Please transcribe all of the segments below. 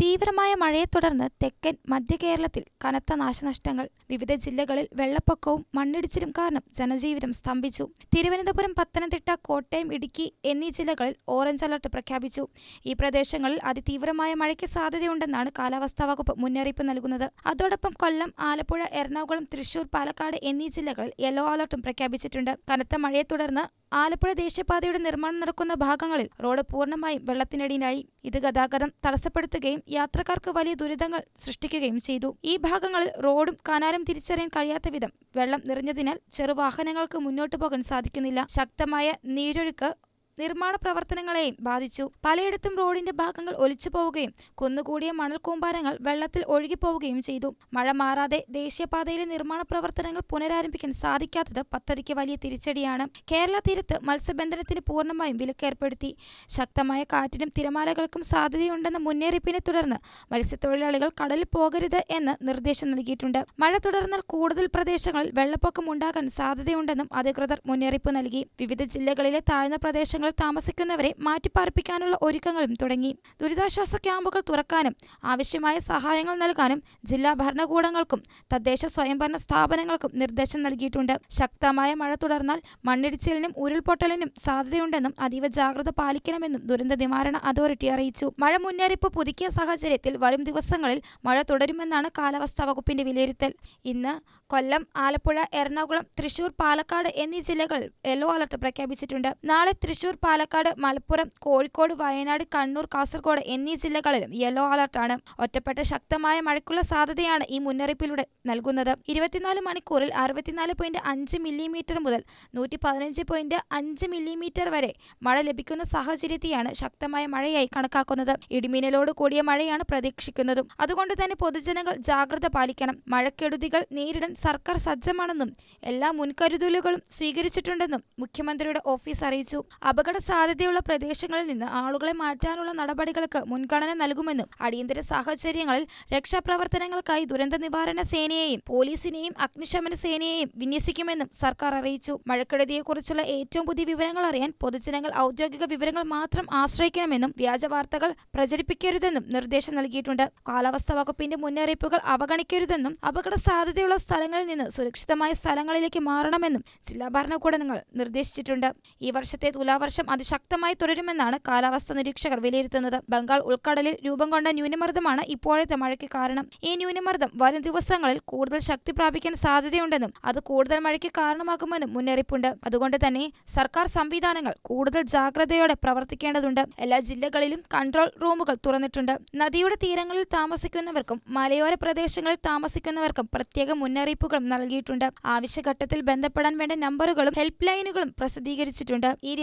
തീവ്രമായ മഴയെ തുടർന്ന് തെക്കൻ മധ്യ കേരളത്തിൽ കനത്ത നാശനഷ്ടങ്ങൾ വിവിധ ജില്ലകളിൽ വെള്ളപ്പൊക്കവും മണ്ണിടിച്ചിലും കാരണം ജനജീവിതം സ്തംഭിച്ചു. തിരുവനന്തപുരം പത്തനംതിട്ട കോട്ടയം ഇടുക്കി എന്നീ ജില്ലകളിൽ ഓറഞ്ച് അലർട്ട് പ്രഖ്യാപിച്ചു. ഈ പ്രദേശങ്ങളിൽ അതിതീവ്രമായ മഴയ്ക്ക് സാധ്യതയുണ്ടെന്നാണ് കാലാവസ്ഥാ വകുപ്പ് മുന്നറിയിപ്പ് നൽകുന്നത്. അതോടൊപ്പം കൊല്ലം ആലപ്പുഴ എറണാകുളം തൃശൂർ പാലക്കാട് എന്നീ ജില്ലകളിൽ യെല്ലോ അലർട്ടും പ്രഖ്യാപിച്ചിട്ടുണ്ട്. കനത്ത മഴയെ തുടർന്ന് ആലപ്പുഴ ദേശീയപാതയുടെ നിർമ്മാണം നടക്കുന്ന ഭാഗങ്ങളിൽ റോഡ് പൂർണമായും വെള്ളത്തിനടിയിലായി. ഇത് ഗതാഗതം തടസ്സപ്പെടുത്തുകയും യാത്രക്കാർക്ക് വലിയ ദുരിതങ്ങൾ സൃഷ്ടിക്കുകയും ചെയ്തു. ഈ ഭാഗങ്ങളിൽ റോഡും കനാലും തിരിച്ചറിയാൻ കഴിയാത്ത വിധം വെള്ളം നിറഞ്ഞതിനാൽ ചെറുവാഹനങ്ങൾക്ക് മുന്നോട്ടു പോകാൻ സാധിക്കുന്നില്ല. ശക്തമായ നീരൊഴുക്ക് നിർമ്മാണ പ്രവർത്തനങ്ങളെയും ബാധിച്ചു. പലയിടത്തും റോഡിന്റെ ഭാഗങ്ങൾ ഒലിച്ചു പോവുകയും കുന്നുകൂടിയ മണൽ കൂമ്പാരങ്ങൾ വെള്ളത്തിൽ ഒഴുകിപ്പോവുകയും ചെയ്തു. മഴ മാറാതെ ദേശീയപാതയിലെ നിർമ്മാണ പ്രവർത്തനങ്ങൾ പുനരാരംഭിക്കാൻ സാധിക്കാത്തത് പദ്ധതിക്ക് വലിയ തിരിച്ചടിയാണ്. കേരള തീരത്ത് മത്സ്യബന്ധനത്തിന് പൂർണമായും വിലക്കേർപ്പെടുത്തി. ശക്തമായ കാറ്റിനും തിരമാലകൾക്കും സാധ്യതയുണ്ടെന്ന മുന്നറിയിപ്പിനെ തുടർന്ന് മത്സ്യത്തൊഴിലാളികൾ കടലിൽ പോകരുത് എന്ന് നിർദ്ദേശം നൽകിയിട്ടുണ്ട്. മഴ തുടർന്നാൽ കൂടുതൽ പ്രദേശങ്ങളിൽ വെള്ളപ്പൊക്കം ഉണ്ടാകാൻ സാധ്യതയുണ്ടെന്നും അധികൃതർ മുന്നറിയിപ്പ് നൽകി. വിവിധ ജില്ലകളിലെ താഴ്ന്ന പ്രദേശങ്ങൾ പ്രദേശങ്ങളിൽ താമസിക്കുന്നവരെ മാറ്റിപ്പാർപ്പിക്കാനുള്ള ഒരുക്കങ്ങളും തുടങ്ങി. ദുരിതാശ്വാസ ക്യാമ്പുകൾ തുറക്കാനും ആവശ്യമായ സഹായങ്ങൾ നൽകാനും ജില്ലാ ഭരണകൂടങ്ങൾക്കും തദ്ദേശ സ്വയംഭരണ സ്ഥാപനങ്ങൾക്കും നിർദ്ദേശം നൽകിയിട്ടുണ്ട്. ശക്തമായ മഴ തുടർന്നാൽ മണ്ണിടിച്ചിലിനും ഉരുൾപൊട്ടലിനും സാധ്യതയുണ്ടെന്നും അതീവ ജാഗ്രത പാലിക്കണമെന്നും ദുരന്ത നിവാരണ അതോറിറ്റി അറിയിച്ചു. മഴ മുന്നറിയിപ്പ് പുതുക്കിയ സാഹചര്യത്തിൽ വരും ദിവസങ്ങളിൽ മഴ തുടരുമെന്നാണ് കാലാവസ്ഥാ വകുപ്പിന്റെ വിലയിരുത്തൽ. ഇന്ന് കൊല്ലം ആലപ്പുഴ എറണാകുളം തൃശൂർ പാലക്കാട് എന്നീ ജില്ലകളിൽ യെല്ലോ അലർട്ട് പ്രഖ്യാപിച്ചിട്ടുണ്ട്. നാളെ തൃശൂർ പാലക്കാട് മലപ്പുറം കോഴിക്കോട് വയനാട് കണ്ണൂർ കാസർഗോഡ് എന്നീ ജില്ലകളിലും യെല്ലോ അലർട്ടാണ് ഒറ്റപ്പെട്ട ശക്തമായ മഴയ്ക്കുള്ള സാധ്യതയാണ് ഈ മുന്നറിയിപ്പിലൂടെ നൽകുന്നത്. ഇരുപത്തിനാല് മണിക്കൂറിൽ അറുപത്തിനാല് പോയിന്റ് അഞ്ച് മില്ലിമീറ്റർ മുതൽ നൂറ്റി പതിനഞ്ച് പോയിന്റ് അഞ്ച് മില്ലിമീറ്റർ വരെ മഴ ലഭിക്കുന്ന സാഹചര്യത്തെയാണ് ശക്തമായ മഴയായി കണക്കാക്കുന്നത്. ഇടിമിന്നലോട് കൂടിയ മഴയാണ് പ്രതീക്ഷിക്കുന്നതും. അതുകൊണ്ട് തന്നെ പൊതുജനങ്ങൾ ജാഗ്രത പാലിക്കണം. മഴക്കെടുതികൾ നേരിടാൻ സർക്കാർ സജ്ജമാണെന്നും എല്ലാ മുൻകരുതലുകളും സ്വീകരിച്ചിട്ടുണ്ടെന്നും മുഖ്യമന്ത്രിയുടെ ഓഫീസ് അറിയിച്ചു. സാധ്യതയുള്ള പ്രദേശങ്ങളിൽ നിന്ന് ആളുകളെ മാറ്റാനുള്ള നടപടികൾക്ക് മുൻഗണന നൽകുമെന്നും അടിയന്തര സാഹചര്യങ്ങളിൽ രക്ഷാപ്രവർത്തനങ്ങൾക്കായി ദുരന്ത നിവാരണ സേനയെയും പോലീസിനെയും അഗ്നിശമന സേനയെയും വിന്യസിക്കുമെന്നും സർക്കാർ അറിയിച്ചു. മഴക്കെടുതിയെക്കുറിച്ചുള്ള ഏറ്റവും പുതിയ വിവരങ്ങൾ അറിയാൻ പൊതുജനങ്ങൾ ഔദ്യോഗിക വിവരങ്ങൾ മാത്രം ആശ്രയിക്കണമെന്നും വ്യാജ വാർത്തകൾ പ്രചരിപ്പിക്കരുതെന്നും നിർദ്ദേശം നൽകിയിട്ടുണ്ട്. കാലാവസ്ഥാ വകുപ്പിന്റെ മുന്നറിയിപ്പുകൾ അവഗണിക്കരുതെന്നും അപകട സാധ്യതയുള്ള സ്ഥലങ്ങളിൽ നിന്ന് സുരക്ഷിതമായ സ്ഥലങ്ങളിലേക്ക് മാറണമെന്നും ജില്ലാ ഭരണകൂടങ്ങൾ നിർദ്ദേശിച്ചിട്ടുണ്ട്. ഈ വർഷത്തെ തുലാവർഷം അതിശക്തമായി തുടരുമെന്നാണ് കാലാവസ്ഥാ നിരീക്ഷകർ വിലയിരുത്തുന്നത്. ബംഗാൾ ഉൾക്കടലിൽ രൂപം കൊണ്ട ന്യൂനമർദ്ദമാണ് ഇപ്പോഴത്തെ മഴയ്ക്ക് കാരണം. ഈ ന്യൂനമർദ്ദം വരും ദിവസങ്ങളിൽ കൂടുതൽ ശക്തി പ്രാപിക്കാൻ സാധ്യതയുണ്ടെന്നും അത് കൂടുതൽ മഴയ്ക്ക് കാരണമാകുമെന്നും മുന്നറിയിപ്പുണ്ട്. അതുകൊണ്ട് തന്നെ സർക്കാർ സംവിധാനങ്ങൾ കൂടുതൽ ജാഗ്രതയോടെ പ്രവർത്തിക്കേണ്ടതുണ്ട്. എല്ലാ ജില്ലകളിലും കൺട്രോൾ റൂമുകൾ തുറന്നിട്ടുണ്ട്. നദിയുടെ തീരങ്ങളിൽ താമസിക്കുന്നവർക്കും മലയോര പ്രദേശങ്ങളിൽ താമസിക്കുന്നവർക്കും പ്രത്യേക മുന്നറിയിപ്പുകൾ നൽകിയിട്ടുണ്ട്. ആവശ്യഘട്ടത്തിൽ ബന്ധപ്പെടാൻ വേണ്ട നമ്പറുകളും ഹെൽപ്പ് ലൈനുകളും പ്രസിദ്ധീകരിച്ചിട്ടുണ്ട്. ഈ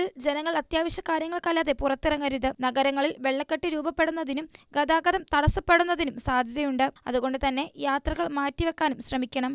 ദിവസങ്ങളിൽ ജനങ്ങൾ അത്യാവശ്യ കാര്യങ്ങൾക്കല്ലാതെ പുറത്തിറങ്ങരുത്. നഗരങ്ങളിൽ വെള്ളക്കെട്ട് രൂപപ്പെടുന്നതിനും ഗതാഗതം തടസ്സപ്പെടുന്നതിനും സാധ്യതയുണ്ട്. അതുകൊണ്ട് തന്നെ യാത്രകൾ മാറ്റിവെക്കാനും ശ്രമിക്കണം.